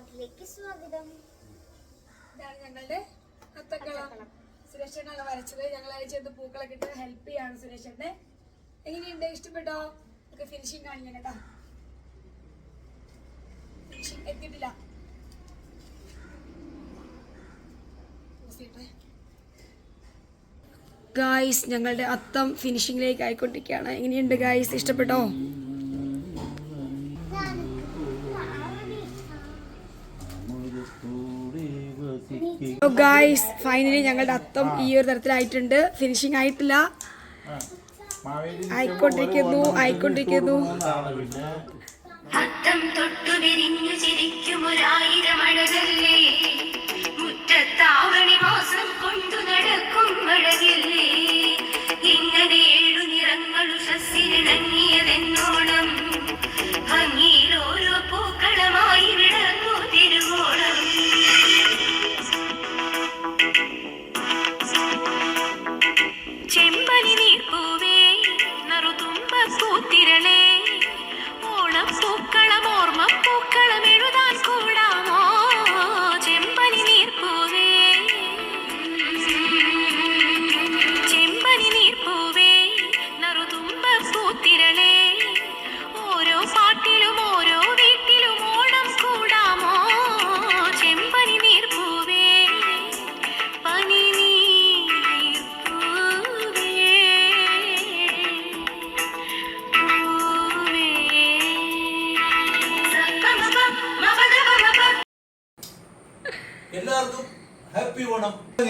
വ്ളോഗിലേക്ക് സ്വാഗതം. ഇതാണ് ഞങ്ങളുടെ അത്തക്കളം സുരേഷേട്ടനാണ് വരച്ചത്. ഞങ്ങൾ അയച്ചത് പൂക്കളൊക്കെ ഇട്ട് ഹെൽപ്പ് ചെയ്യാണ് സുരേഷേട്ടനെ. എങ്ങനെയുണ്ട്? ഇഷ്ടപ്പെട്ടോ? ഒക്കെ ഫിനിഷിങ് കാണിക്കാൻ കേട്ടോ. ഫിനിഷിങ് എത്തിയിട്ടില്ല. ഗായ്സ് ഞങ്ങളുടെ അത്തം ഫിനിഷിങ്ങിലേക്ക് ആയിക്കൊണ്ടിരിക്കുകയാണ്. എങ്ങനെയുണ്ട് ഗായ്സ് ഇഷ്ടപ്പെട്ടോ? ഗായ്സ് ഫൈനലി ഞങ്ങളുടെ അത്തം ഈ ഒരു തരത്തിലായിട്ടുണ്ട്. ഫിനിഷിംഗ് ആയിട്ടില്ല. ആയിക്കൊണ്ടിരിക്കുന്നു ആയിക്കൊണ്ടിരിക്കുന്നു. അത്തം തൊട്ടു വിരിഞ്ഞു ചിരിക്കും ഒരായിരം അഴകല്ലേ? മുറ്റത്താവണി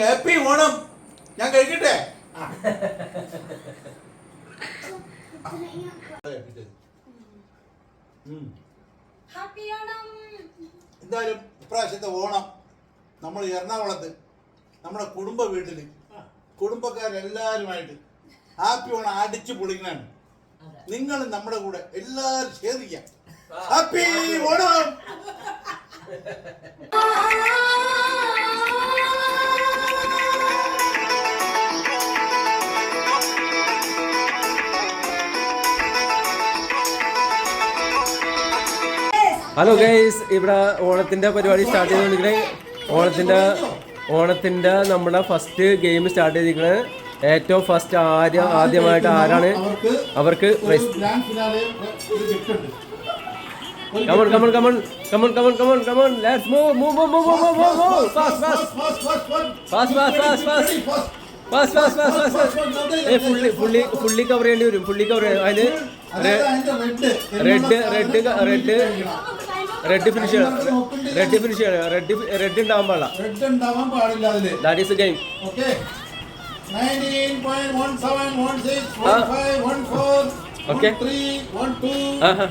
ഹാപ്പി ഓണം ഞാൻ കഴിക്കട്ടെ? എന്തായാലും ഇപ്രാവശ്യത്തെ ഓണം നമ്മൾ എറണാകുളത്ത് നമ്മുടെ കുടുംബ വീട്ടിൽ കുടുംബക്കാരെല്ലാവരുമായിട്ട് ഹാപ്പി ഓണം അടിച്ചു പൊളിക്കണാണ്. നിങ്ങൾ നമ്മുടെ കൂടെ എല്ലാവരും ഷെയർ ചെയ്യാം ഹാപ്പി ഓണം! ഹലോ ഗൈസ് ഇവിടെ ഓണത്തിന്റെ പരിപാടി സ്റ്റാർട്ട് ചെയ്തുകൊണ്ടിരിക്കണേ ഓണത്തിന്റെ ഓണത്തിന്റെ നമ്മുടെ ഫസ്റ്റ് ഗെയിം സ്റ്റാർട്ട് ചെയ്തിരിക്കണേ. ഏറ്റവും ഫസ്റ്റ് ആദ്യം ആദ്യമായിട്ട് ആരാണ്? അവർക്ക് come on let's move move move move move fully cover ചെയ്യേണ്ടി വരും. ഫുള്ളി കവർ അതിന് red red red red finish red finish red red ഉണ്ടാവാൻ പാടില്ല. റെഡ് ഉണ്ടാവാൻ പാടില്ല അതിൽ. That is game okay okay ആ.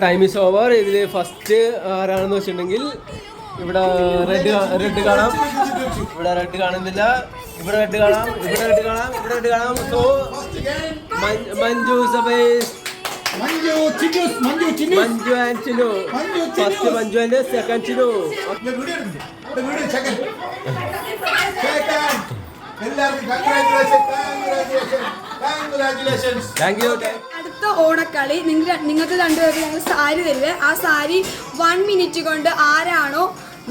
ടൈം ഈസ് ഓവർ ഇതിൽ ഫസ്റ്റ് ആരാണെന്ന് വെച്ചിട്ടുണ്ടെങ്കിൽ ഇവിടെ റെഡ് റെഡ് കാണാം. ഇവിടെ റെഡ് കാണുന്നില്ല. ഇവിടെ റെഡ് കാണാം. ഇവിടെ റെഡ് കാണാം. ഇവിടെ റെഡ് കാണാം. So Manju സബേസ് Manju Manju and Manju first. Manju and second second എല്ലാവർക്കും കൺഗ്രാറ്റുലേഷൻ കൺഗ്രാറ്റുലേഷൻ താങ്ക് യു അടുത്ത ഓണക്കളി. നിങ്ങൾ നിങ്ങൾക്ക് രണ്ടുപേർക്ക് ഞങ്ങൾ സാരി തരുവേ ആ സാരി വൺ മിനിറ്റ് കൊണ്ട് ആരാണോ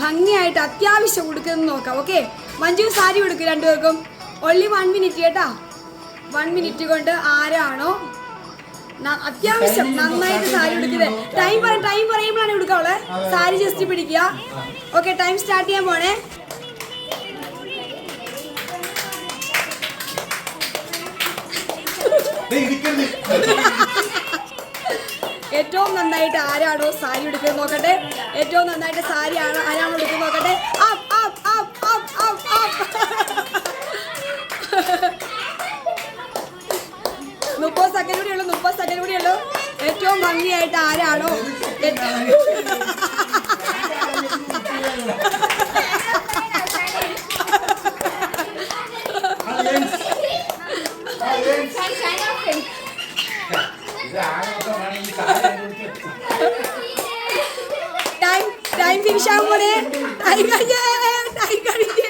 ഭംഗിയായിട്ട് അത്യാവശ്യം കൊടുക്കുന്നത് നോക്കാം. ഓക്കെ മഞ്ജു സാരി കൊടുക്കും രണ്ടുപേർക്കും. ഒള്ളി വൺ മിനിറ്റ് കേട്ടാ? വൺ മിനിറ്റ് കൊണ്ട് ആരാണോ അത്യാവശ്യം നന്നായിട്ട് സാരി കൊടുക്കുന്നത് ടൈം പറയും ടൈം പറയുമ്പോഴാണ് കൊടുക്കാവുള്ളേ സാരി ജസ്റ്റ് പിടിക്കുക. ഓക്കെ ടൈം സ്റ്റാർട്ട് ചെയ്യാൻ പോണേ. ഏറ്റവും നന്നായിട്ട് ആരാണോ സാരി എടുക്കുന്നത് നോക്കട്ടെ ഏറ്റവും നന്നായിട്ട് സാരി ആണ് ആരാണോ എടുക്കുന്നത് നോക്കട്ടെ മുപ്പത് സെക്കൻഡ് കൂടി ഉള്ളു മുപ്പത് സെക്കൻഡ് കൂടി ഉള്ളു ഏറ്റവും ഭംഗിയായിട്ട് ആരാണോ ടൈഗർ ജേ ടൈഗർ ജേ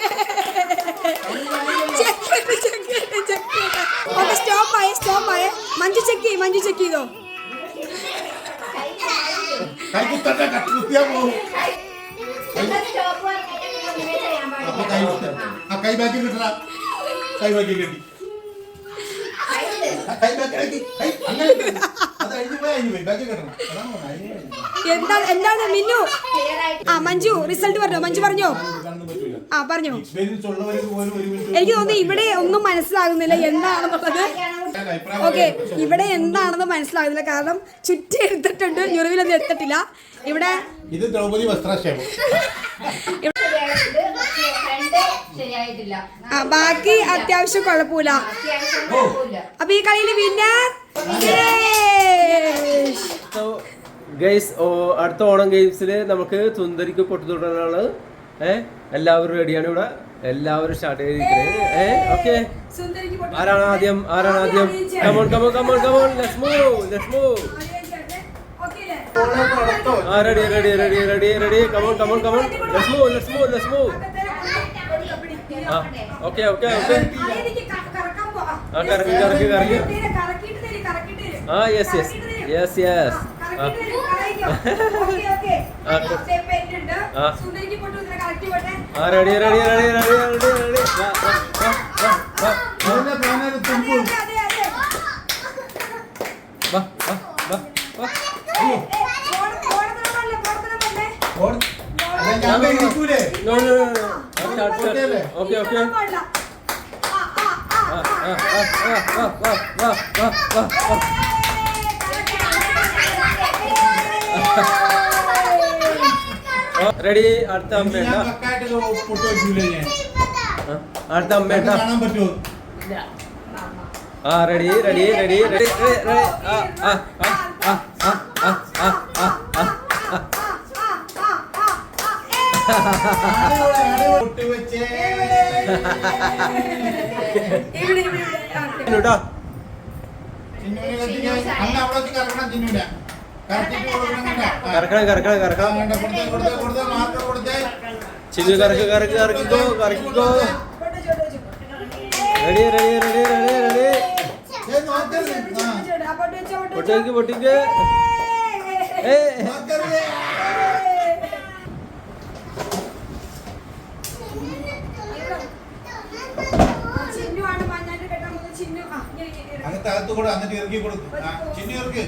check check check okay stop ആയേ സ്റ്റോപ്പ് ആയേ മഞ്ജു ചെക്ക് ചെയ്യ് മഞ്ജു ചെക്ക് ചെയ്തോ കൈ ബാക്കി കിട്ടണ. കൈ ബാക്കി കിട്ടി. എന്താണ് എന്താണ് മിന്നു? ആ മഞ്ജു റിസൾട്ട് പറഞ്ഞോ? മഞ്ജു പറഞ്ഞോ? ആ പറഞ്ഞോ. എനിക്ക് തോന്നുന്നു ഇവിടെ ഒന്നും മനസ്സിലാകുന്നില്ല എന്താണെന്നുള്ളത്. ഓക്കെ ഇവിടെ എന്താണെന്ന് മനസ്സിലാകുന്നില്ല. കാരണം ചുറ്റി എടുത്തിട്ടുണ്ട് ഞുറിവിലൊന്നും എത്തിട്ടില്ല ഇവിടെ ഇത് ദ്രൗപദി വസ്ത്രാക്ഷേപം. ആ, ബാക്കി അത്യാവശ്യം കുഴപ്പമില്ല. അപ്പൊ ഈ കളിയിൽ വിന്നർ? ഗൈസ് അടുത്ത ഓണം ഗെയിംസിൽ നമുക്ക് സുന്ദരിക്ക് പൊട്ടുതൊടാനാണ് ഏ എല്ലാവരും റെഡിയാണ് ഇവിടെ. എല്ലാവരും സ്റ്റാർട്ട് ചെയ്തിരിക്കുന്നത് ഏ ഓക്കെ ആരാണ് ആദ്യം? ആരാണ് ആദ്യം come on come on come on come on let's move let's move ah ready ready ready ready ready come on come on come on let's move let's move let's move ah okay okay okay. കറക്കി കറക്കി കറക്കി. ആ yes yes yes yes. Ah ready ready ready ready ready ready അടുത്ത ഇനി അമ്മേട്ടാ ഞാൻ പക്കായിട്ട് പൊട്ട് വെക്കൂലേ ready അടുത്ത അത് അമ്മേട്ടാ കാണാൻ പറ്റുമോ? ആ റെഡി റെഡി റെഡി റെഡി ആ ആ ആ ആ ആ ആ ആ ആ ആ ആ. അടിപൊളി, അടിപൊളി. പൊട്ട് വെച്ചേ. കേട്ടോ ചിന്നുവിനെ കത്തിക്കാൻ അന്ന് അവിടെ ആ കറക്കണം ചിന്നുവിനെ കറക്കണം കറക്കണം കറക്കണം. ചിജു കറക്ക് കറക്ക് കറക്കിക്കോ കറക്കിക്കോ. Ready ready ready ready ready. പൊട്ടിക്ക് പൊട്ടിക്ക്. അങ്ങനത്തെ അകത്ത് കൂടെ എന്നിട്ട് ഇറക്കി കൊടുക്കും. ചിന്നു ഇറക്കി.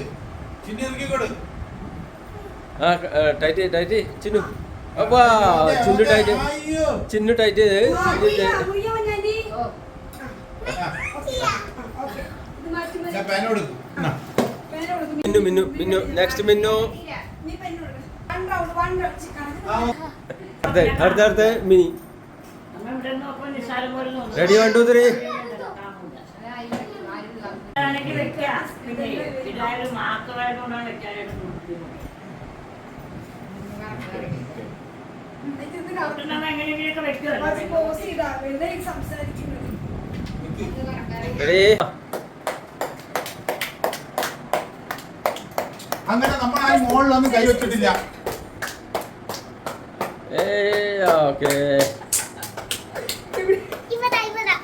ആ ടൈറ്റ് ടൈറ്റ് ചിന്നു. അപ്പാ Chinnu tight Chinnu tight Minnu Minnu Minnu. Next Minnu. അടുത്ത അടുത്ത Mini. Ready one two three വേണമെങ്കിൽ വെക്കാം പിന്നെ ഇതായാലും ആക്കുവായത് കൊണ്ടാണ് വെക്കാനായിട്ട് നോക്കുന്നത് എങ്ങനെയെങ്കിലൊക്കെ സംസാരിക്കുന്നത്? അങ്ങനെ നമ്മൾ ആ മോളിലൊന്നും കൈവച്ചിട്ടില്ല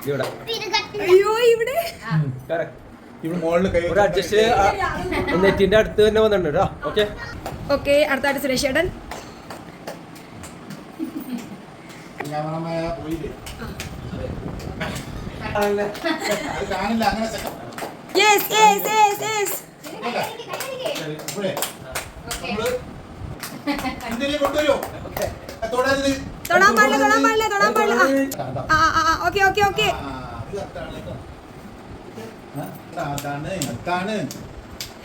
ഇവിടെ. അയ്യോ ഇവിടെ. ഒരു അഡ്ജസ്റ്റ് നെറ്റിന്റെ അടുത്ത് തന്നെ വന്നിട്ടുണ്ട് കേട്ടോ. ഓക്കെ ഓക്കെ അടുത്തായിട്ട് സുരേഷ് ചേട്ടൻ. യെസ് യെസ് യെസ് യെസ് തൊടാൻ പാടില്ല തൊടാൻ പാടില്ല തൊടാൻ പാടില്ല. ആ ആ ഓക്കെ ഓക്കെ ഓക്കെ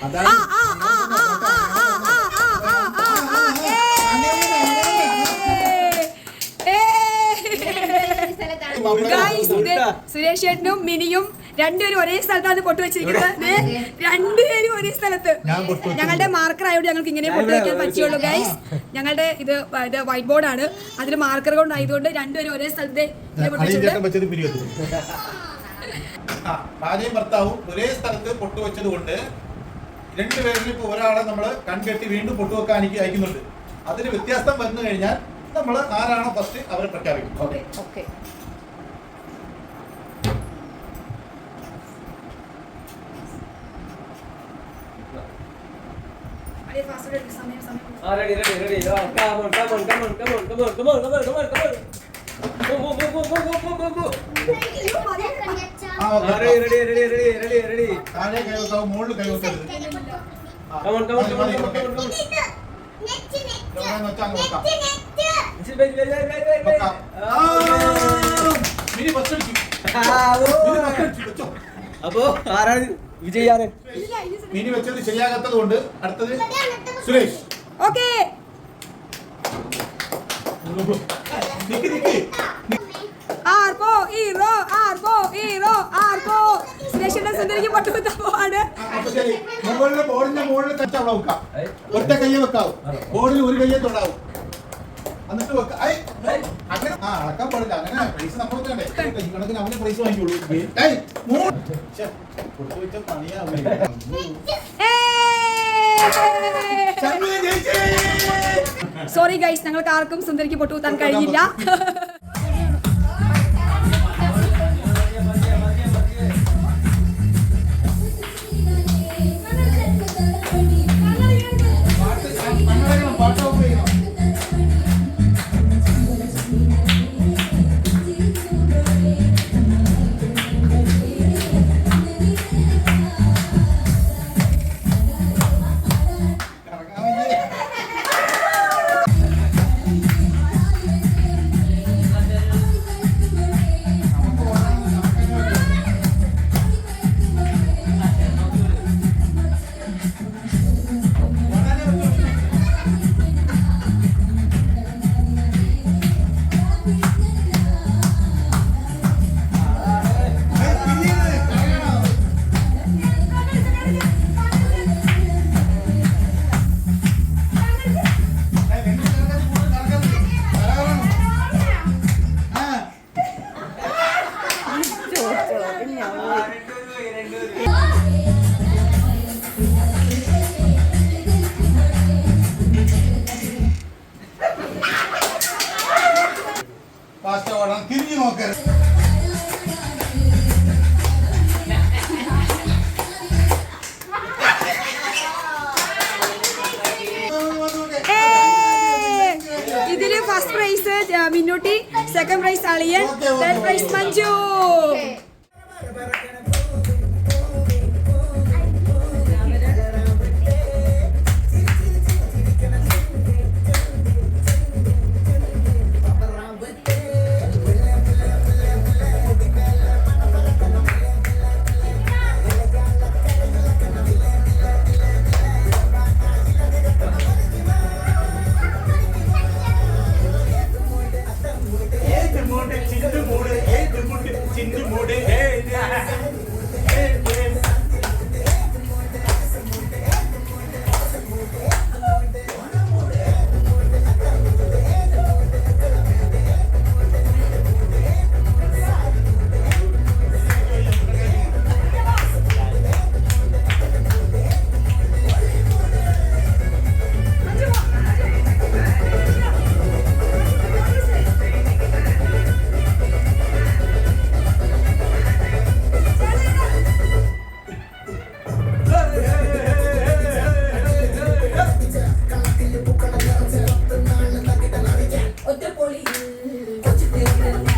അതാണ് സുരേഷ് ചേട്ടനും മിനിയും രണ്ടുപേരും ഒരേ സ്ഥലത്താണ് പൊട്ടുവെച്ചിരിക്കുന്നത് രണ്ടുപേരും ഒരേ സ്ഥലത്ത് ഞങ്ങളുടെ മാർക്കർ ആയതുകൊണ്ട് ഞങ്ങൾക്ക് ഇങ്ങനെ പൊട്ടുവെക്കാൻ പറ്റുള്ളൂ ഗൈസ് ഞങ്ങളുടെ ഇത് വൈറ്റ് ബോർഡാണ് അതിൽ മാർക്കർ കൊണ്ടായതുകൊണ്ട് രണ്ടുപേരും ഒരേ സ്ഥലത്തെ പൊട്ടുവെച്ചിട്ടുണ്ട് ഭാര്യയും ഭർത്താവും ഒരേ സ്ഥലത്ത് പൊട്ടുവെച്ചത് കൊണ്ട് രണ്ടുപേരിൽ ഇപ്പൊ ഒരാളെ നമ്മൾ കൺകെട്ടി വീണ്ടും പൊട്ടുവെക്കാൻ എനിക്ക് അയക്കുന്നുണ്ട് അതിന് വ്യത്യാസം വന്നു കഴിഞ്ഞാൽ നമ്മൾ ആരാണോ ഫസ്റ്റ് അവരെ പ്രഖ്യാപിക്കും okay Ah, ready, ready, ready. Come on, come on, come on, come on, come on, come on, come on, come on, come on. Go, go, go, go, go, go, go, go. അപ്പോ ആരാണ് വിജയാറ് mini വെച്ചത് ശരിയാകാത്തത് കൊണ്ട് അടുത്തത് Suresh. Okay. R പോ ഈ raw ആ. ആർപ്പോ hero ആർപ്പോ സുരേഷിന്റെ സുന്ദരിക്ക് പട്ടുകുത്ത പോവാണ്. മുകളിലെ ബോർഡിന്റെ മുകളിൽ തെറ്റ് അവിടെ വെക്കാം. ഒറ്റ കയ്യെ വെക്കാവും. ബോർഡിൽ ഒരു കയ്യെ തൊടാവും. എന്നിട്ട് അങ്ങനെ അവനെ വാങ്ങിക്കോളൂ വെച്ച സോറി ഗൈസ് ഞങ്ങൾക്ക് ആർക്കും സുന്ദരിക്ക് പൊട്ടുകൂത്താൻ കഴിയില്ല Kakak Praise Alien dan Praise okay. Manju. Okay. What you thinking?